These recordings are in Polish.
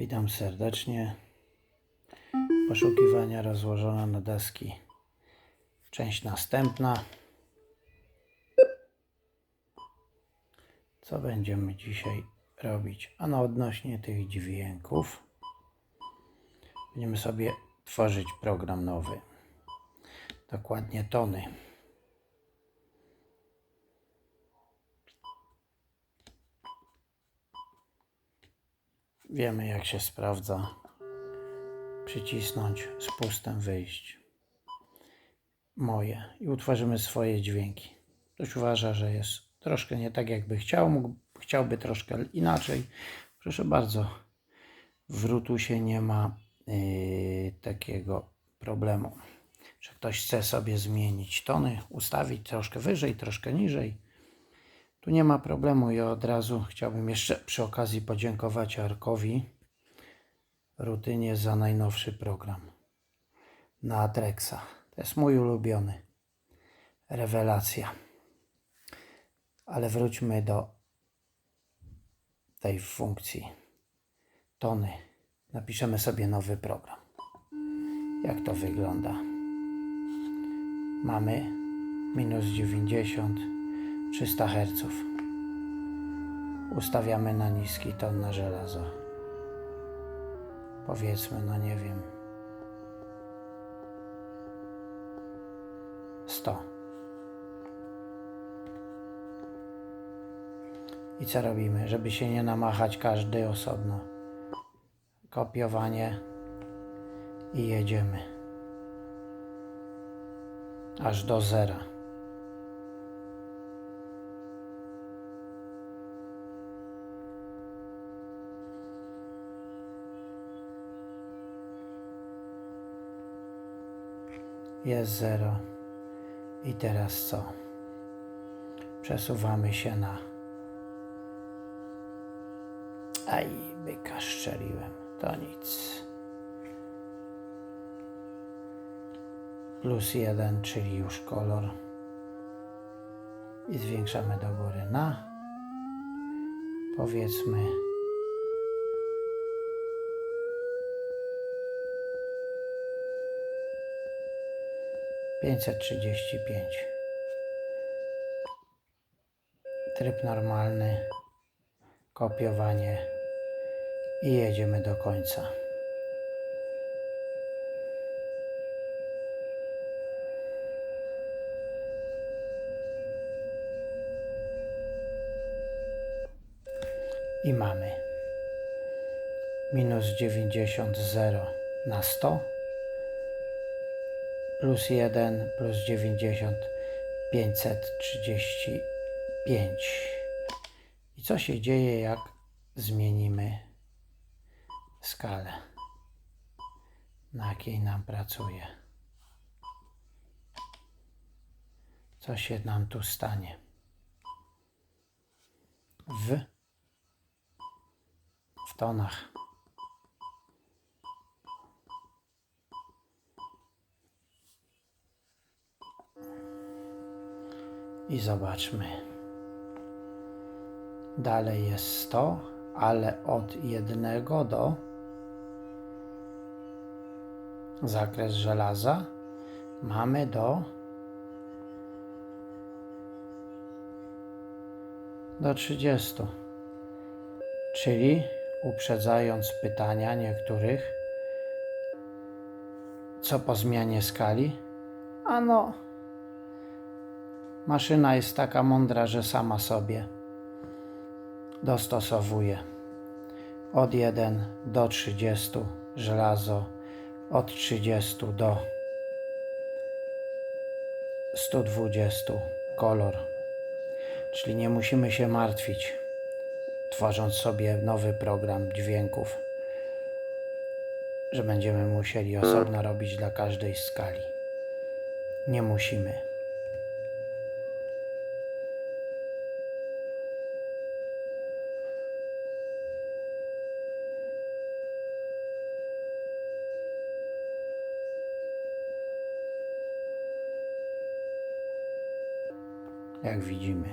Witam serdecznie. Poszukiwania rozłożone na deski. Część następna. Co będziemy dzisiaj robić? Ano odnośnie tych dźwięków. Będziemy sobie tworzyć program nowy. Dokładnie tony. Wiemy jak się sprawdza. Przycisnąć spustem wyjść. Moje. I utworzymy swoje dźwięki. Ktoś uważa, że jest troszkę nie tak jakby chciał, mógł, chciałby troszkę inaczej. Proszę bardzo. W Rutusie nie ma yy, takiego problemu. Że ktoś chce sobie zmienić tony, ustawić troszkę wyżej, troszkę niżej. Tu nie ma problemu i od razu chciałbym jeszcze przy okazji podziękować Arkowi rutynie za najnowszy program na Atrexa. To jest mój ulubiony. Rewelacja. Ale wróćmy do tej funkcji. Tony. Napiszemy sobie nowy program. Jak to wygląda? Mamy minus 90 300 Hz. Ustawiamy na niski ton na żelazo. Powiedzmy, no nie wiem. 100. I co robimy? Żeby się nie namachać każdy osobno. Kopiowanie i jedziemy. Aż do zera. Jest zero. I teraz co? Przesuwamy się na. Aj, byka szczeliłem. To nic. Plus jeden, czyli już kolor. I zwiększamy do góry na. Powiedzmy. Pięćset trzydzieści pięć. Tryb normalny. Kopiowanie. I jedziemy do końca. I mamy minus 90 0 na 100 plus 1 plus 90 535. I co się dzieje, jak zmienimy skalę, na jakiej nam pracuje? Co się nam tu stanie? W w tonach. I zobaczmy. Dalej jest 100, ale od jednego do zakres żelaza mamy do do 30. Czyli uprzedzając pytania niektórych, co po zmianie skali? Ano, maszyna jest taka mądra, że sama sobie dostosowuje. Od 1 do 30 żelazo, od 30 do 120 kolor. Czyli nie musimy się martwić tworząc sobie nowy program dźwięków, że będziemy musieli osobno robić dla każdej skali. Nie musimy. Jak widzimy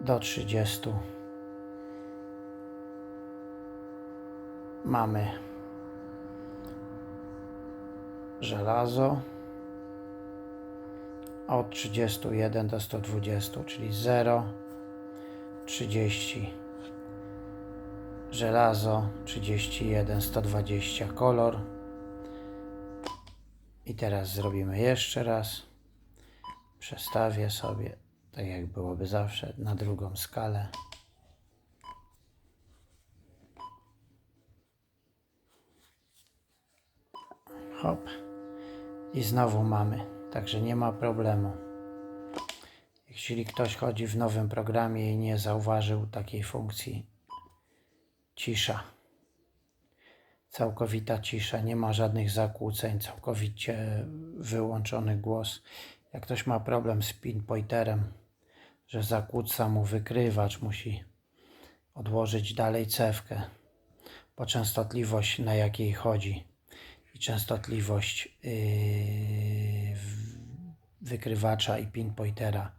do 30 mamy żelazo od 31 do 120, czyli 0, 30 żelazo, 31, 120 kolor. I teraz zrobimy jeszcze raz. Przestawię sobie, tak jak byłoby zawsze, na drugą skalę. Hop. I znowu mamy, także nie ma problemu. Jeśli ktoś chodzi w nowym programie i nie zauważył takiej funkcji cisza, całkowita cisza, nie ma żadnych zakłóceń, całkowicie wyłączony głos. Jak ktoś ma problem z pinpointerem, że zakłóca mu wykrywacz, musi odłożyć dalej cewkę, bo częstotliwość na jakiej chodzi i częstotliwość yy, wykrywacza i pinpointera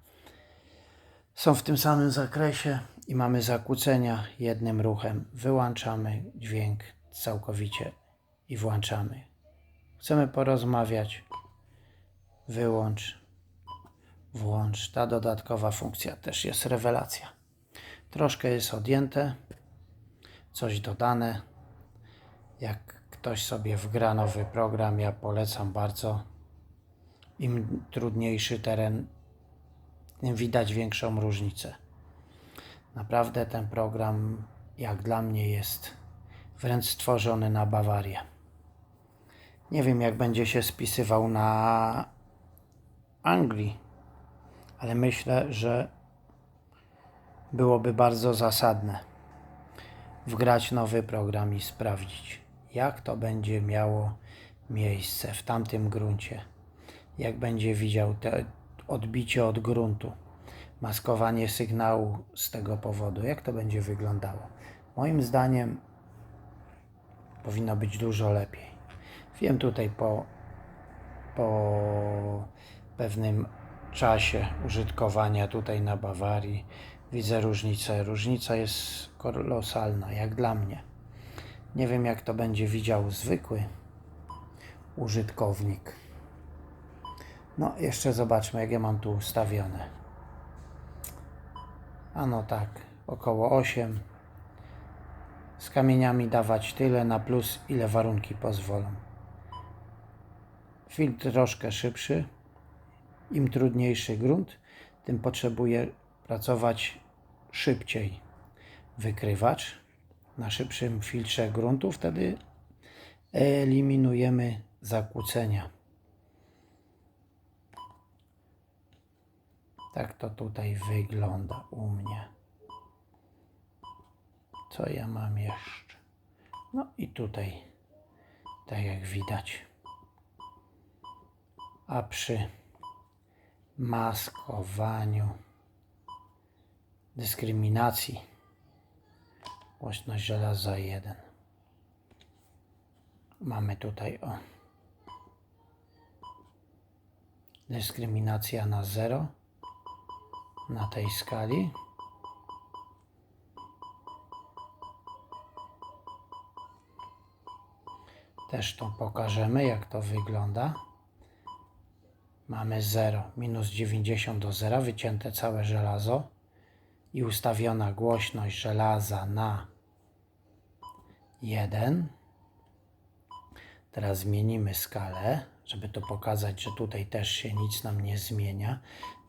są w tym samym zakresie i mamy zakłócenia jednym ruchem. Wyłączamy dźwięk całkowicie i włączamy. Chcemy porozmawiać, wyłącz, włącz. Ta dodatkowa funkcja też jest rewelacja. Troszkę jest odjęte, coś dodane. Jak ktoś sobie wgra nowy program, ja polecam bardzo. Im trudniejszy teren, tym widać większą różnicę. Naprawdę ten program, jak dla mnie, jest wręcz stworzony na Bawarię. Nie wiem, jak będzie się spisywał na Anglii, ale myślę, że byłoby bardzo zasadne wgrać nowy program i sprawdzić, jak to będzie miało miejsce w tamtym gruncie, jak będzie widział te odbicie od gruntu, maskowanie sygnału z tego powodu, jak to będzie wyglądało. Moim zdaniem powinno być dużo lepiej. Wiem tutaj po, po pewnym czasie użytkowania tutaj na Bawarii widzę różnicę. Różnica jest kolosalna, jak dla mnie. Nie wiem, jak to będzie widział zwykły użytkownik. No, jeszcze zobaczmy, jak ja mam tu ustawione. Ano tak, około 8. Z kamieniami dawać tyle na plus, ile warunki pozwolą. Filtr troszkę szybszy. Im trudniejszy grunt, tym potrzebuje pracować szybciej. Wykrywacz na szybszym filtrze gruntu, wtedy eliminujemy zakłócenia. Tak to tutaj wygląda u mnie. Co ja mam jeszcze? No i tutaj, tak jak widać. A przy maskowaniu dyskryminacji głośność żelaza 1. Mamy tutaj o dyskryminacja na 0 na tej skali. Też to pokażemy, jak to wygląda. Mamy 0, minus 90 do 0, wycięte całe żelazo i ustawiona głośność żelaza na 1. Teraz zmienimy skalę, żeby to pokazać, że tutaj też się nic nam nie zmienia.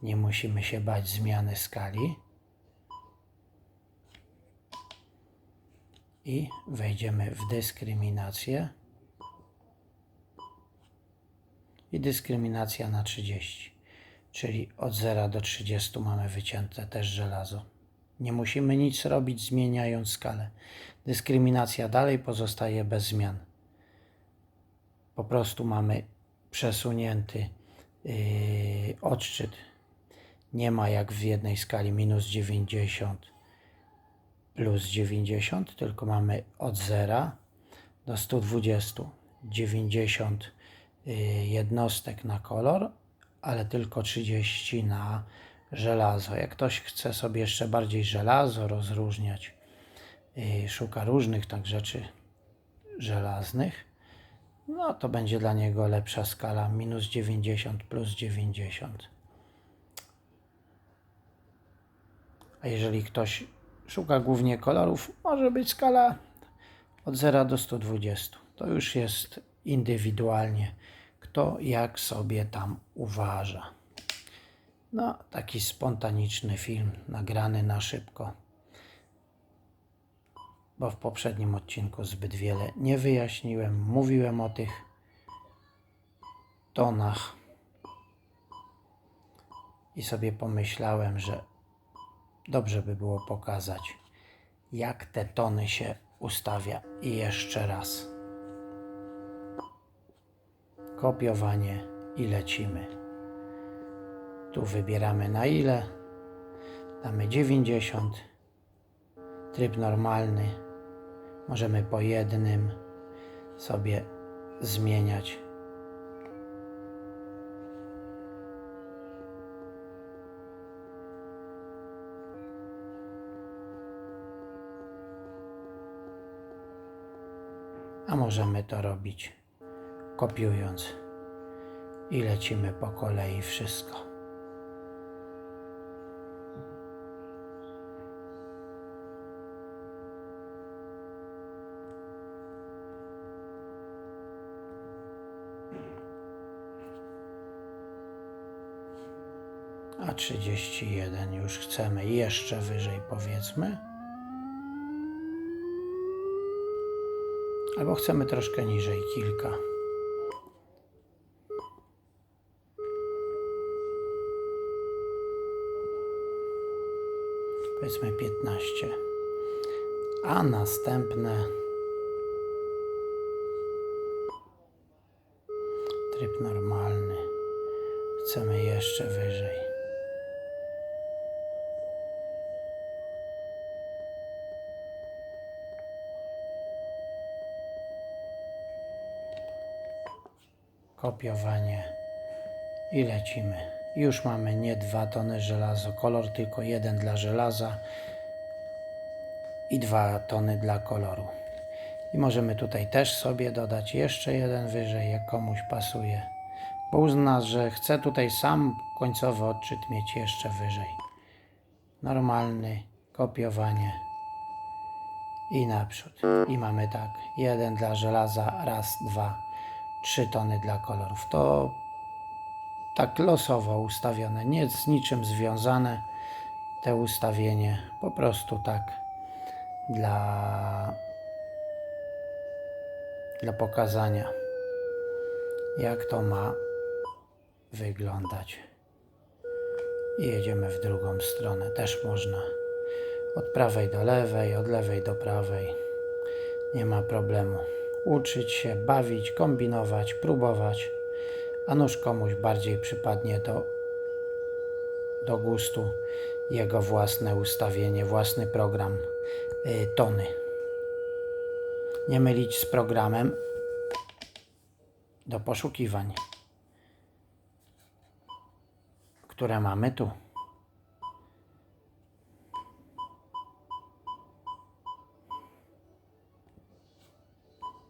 Nie musimy się bać zmiany skali. I wejdziemy w dyskryminację. I dyskryminacja na 30. Czyli od 0 do 30 mamy wycięte też żelazo. Nie musimy nic robić zmieniając skalę. Dyskryminacja dalej pozostaje bez zmian. Po prostu mamy przesunięty yy, odczyt. Nie ma jak w jednej skali minus 90 plus 90, tylko mamy od 0 do 120 90 yy, jednostek na kolor, ale tylko 30 na żelazo. Jak ktoś chce sobie jeszcze bardziej żelazo rozróżniać, yy, szuka różnych tak rzeczy, żelaznych, no to będzie dla niego lepsza skala minus 90 plus 90. A jeżeli ktoś szuka głównie kolorów, może być skala od 0 do 120. To już jest indywidualnie, kto jak sobie tam uważa. No, taki spontaniczny film, nagrany na szybko. Bo w poprzednim odcinku zbyt wiele nie wyjaśniłem. Mówiłem o tych tonach. I sobie pomyślałem, że dobrze by było pokazać, jak te tony się ustawia. I jeszcze raz. Kopiowanie i lecimy. Tu wybieramy na ile. Damy 90. Tryb normalny. Możemy po jednym sobie zmieniać. A możemy to robić kopiując i lecimy po kolei wszystko. A 31 już chcemy jeszcze wyżej powiedzmy. Albo chcemy troszkę niżej, kilka. Powiedzmy 15. A następne tryb normalny. Chcemy jeszcze wyżej. kopiowanie i lecimy. Już mamy nie dwa tony żelazo kolor, tylko jeden dla żelaza i dwa tony dla koloru. I możemy tutaj też sobie dodać jeszcze jeden wyżej, jak komuś pasuje. Bo uzna, że chce tutaj sam końcowy odczyt mieć jeszcze wyżej. Normalny, kopiowanie i naprzód. I mamy tak, jeden dla żelaza, raz, dwa, trzy tony dla kolorów. To tak losowo ustawione, nie z niczym związane. Te ustawienie, po prostu tak dla, dla pokazania, jak to ma wyglądać. I jedziemy w drugą stronę, też można. Od prawej do lewej, od lewej do prawej, nie ma problemu. Uczyć się, bawić, kombinować, próbować a nuż komuś bardziej przypadnie do, do gustu jego własne ustawienie, własny program y, tony. Nie mylić z programem do poszukiwań, które mamy tu.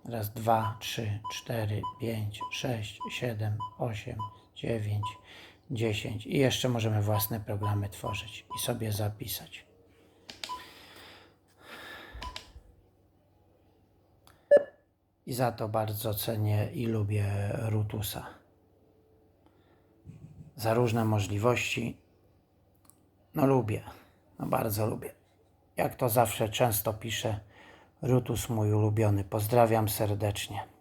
Raz, dwa, trzy, cztery, pięć, sześć, siedem, osiem, dziewięć, dziesięć. I jeszcze możemy własne programy tworzyć i sobie zapisać. I za to bardzo cenię i lubię Rutusa. Za różne możliwości. No lubię. No bardzo lubię. Jak to zawsze często piszę, Rutus mój ulubiony. Pozdrawiam serdecznie.